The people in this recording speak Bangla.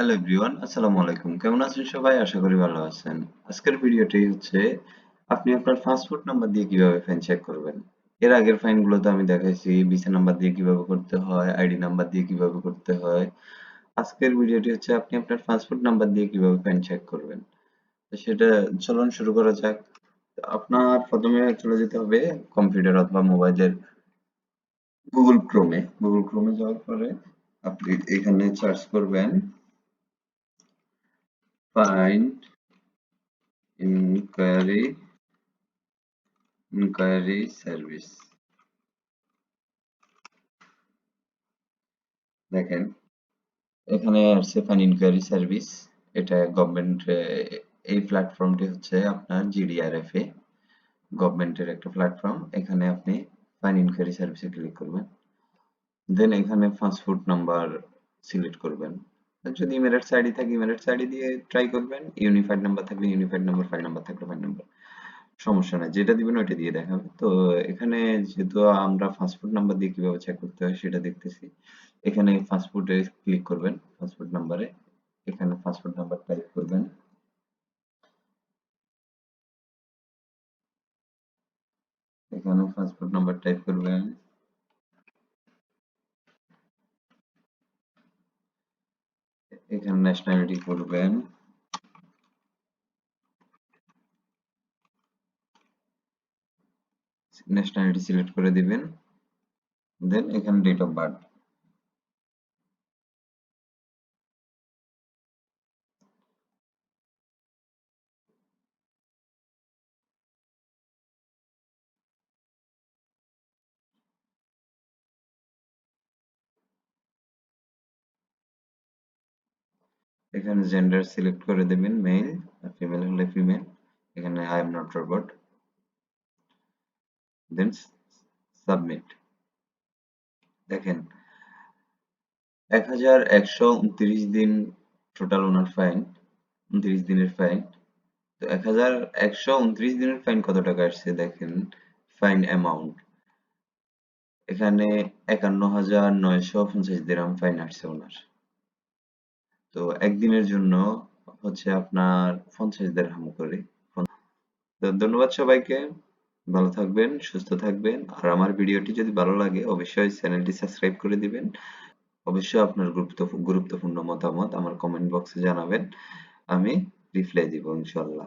হ্যালো এভরিওয়ান আসসালামু আলাইকুম। কেমন আছেন সবাই? আশা করি ভালো আছেন। আজকের ভিডিওটি হচ্ছে, আপনি আপনার পাসপোর্ট নাম্বার দিয়ে কীভাবে ফাইন চেক করবেন? এর আগের ফাইনগুলোতে আমি দেখাইছি ভিসা নাম্বার দিয়ে কীভাবে করতে হয় আইডি নাম্বার দিয়ে কীভাবে করতে হয়। আজকের ভিডিওটি হচ্ছে, আপনি আপনার পাসপোর্ট নাম্বার দিয়ে কীভাবে ফাইন চেক করবেন? তো সেটা চলুন শুরু করা যাক। তো আপনার প্রথমে চলে যেতে হবে কম্পিউটার অথবা মোবাইলের গুগল ক্রোমে গুগল ক্রোমে যাওয়ার পরে আপনি এখানে সার্চ করবেন find, inquiry inquiry service. দেখেন, এখানে আসছে ফাইন ইনকোয়ারি সার্ভিস এটা গভর্নমেন্ট এই প্ল্যাটফর্মটি হচ্ছে আপনার জিডিআরএফ এ। গভর্নমেন্টের একটা প্ল্যাটফর্ম এখানে আপনি ফাইন ইনকোয়ারি সার্ভিসে ক্লিক করবেন। দেন এখানে পাসপোর্ট নাম্বার সিলেক্ট করবেন। যদি ইমেরেটস আইডি থাকে ইমেরেটস আইডি দিয়ে ট্রাই করবেন। ইউনিফাইড নাম্বার থাকলে ইউনিফাইড নাম্বার ফাইল নাম্বার থাকলে ফাইল নাম্বার সমস্যা নাই, যেটা দিবেন ওইটা দিয়ে দেখাবে তো এখানে যেহেতু আমরা পাসপোর্ট নাম্বার দিয়ে কীভাবে চেক করতে হয় সেটা দেখতেছি। এখানে পাসপোর্টে ক্লিক করবেন পাসপোর্ট নাম্বারে এখানে পাসপোর্ট নাম্বার টাইপ করবেন। এখানে পাসপোর্ট নাম্বার টাইপ করবেন। এখানে ন্যাশনালিটি করবেন। ন্যাশনালিটি সিলেক্ট করে দিবেন। দেন এখানে ডেট অফ বার্থ এখানে জেন্ডার সিলেক্ট করে দেবেন মেল আর ফিমেল হলে ফিমেল এখানে I am not robot then submit দেখেন, এক হাজার একশো উনত্রিশ দিন টোটাল ওনার ফাইন উনত্রিশ দিনের ফাইন তো এক হাজার একশো উনত্রিশ দিনের ফাইন কত টাকা আসছে দেখেন ফাইন অ্যামাউন্ট এখানে একান্ন হাজার নয়শো পঞ্চাশ দিরাম ফাইন আসছে ওনার। তো একদিনের জন্য হচ্ছে আপনার পঞ্চাশ দেড়হাম করে তো ধন্যবাদ সবাইকে, ভালো থাকবেন, সুস্থ থাকবেন। আর আমার ভিডিওটি যদি ভালো লাগে, অবশ্যই চ্যানেলটি সাবস্ক্রাইব করে দিবেন। অবশ্যই আপনার গুরুত্বপূর্ণ মতামত আমার কমেন্ট বক্সে জানাবেন। আমি রিপ্লাই দিব ইনশাল্লাহ